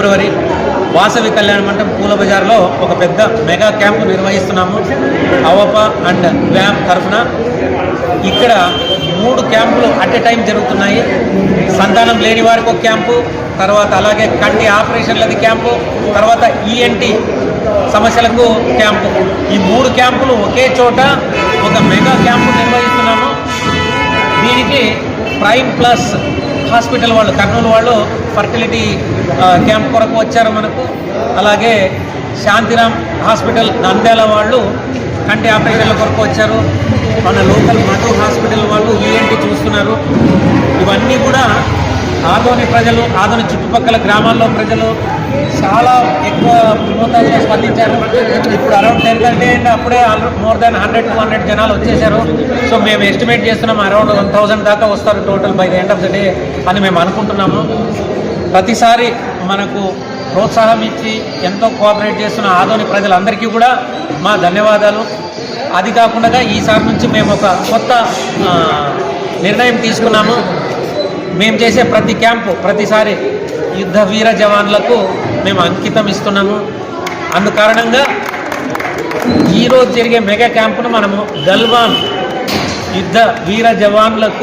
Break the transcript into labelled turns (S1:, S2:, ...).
S1: ఫిబ్రవరి వాసవి కళ్యాణ మండపం పూల బజార్లో ఒక పెద్ద మెగా క్యాంపు నిర్వహిస్తున్నాము. అవప అండ్ వ్యామ్ తరఫున. ఇక్కడ మూడు క్యాంపులు అట్ ఎ టైం జరుగుతున్నాయి. సంతానం లేని వారికి ఒక క్యాంపు తర్వాత అలాగే కంటి ఆపరేషన్లది క్యాంపు తర్వాత ఈఎన్టీ సమస్యలకు క్యాంపు. ఈ మూడు క్యాంపులు ఒకే చోట ఒక మెగా క్యాంపు నిర్వహిస్తున్నాము. దీనికి ప్రైమ్ ప్లస్ హాస్పిటల్ వాళ్ళు కర్నూలు వాళ్ళు ఫర్టిలిటీ క్యాంప్ కొరకు వచ్చారు మనకు. అలాగే శాంతిరామ్ హాస్పిటల్ నంద్యాల వాళ్ళు కంటి ఆపరేషన్ల కొరకు వచ్చారు. మన లోకల్ మధు హాస్పిటల్ వాళ్ళు ఈఎన్టీ చూస్తున్నారు. ఇవన్నీ కూడా ఆదోని ప్రజలు ఆదోని చుట్టుపక్కల గ్రామాల్లో ప్రజలు చాలా ఎక్కువ మోతాదులో స్పందించారు ఇప్పుడు అరౌండ్ టెన్ కంటే అప్పుడే more than hundred two hundred జనాలు వచ్చేసారు. సో మేము ఎస్టిమేట్ చేస్తున్నాం అరౌండ్ వన్ థౌసండ్ దాకా వస్తారు total by the end of the day అని మేము అనుకుంటున్నాము. ప్రతిసారి మనకు ప్రోత్సాహం ఇచ్చి ఎంతో కోఆపరేట్ చేస్తున్న ఆదోని ప్రజలందరికీ కూడా మా ధన్యవాదాలు. అది కాకుండా ఈసారి నుంచి మేము ఒక కొత్త నిర్ణయం తీసుకున్నాము. మేము చేసే ప్రతి క్యాంపు ప్రతిసారి యుద్ధ వీర జవాన్లకు మేము అంకితం ఇస్తున్నాము. అందు కారణంగా ఈరోజు జరిగే మెగా క్యాంపును మనము గల్వాన్ యుద్ధ వీర జవాన్లకు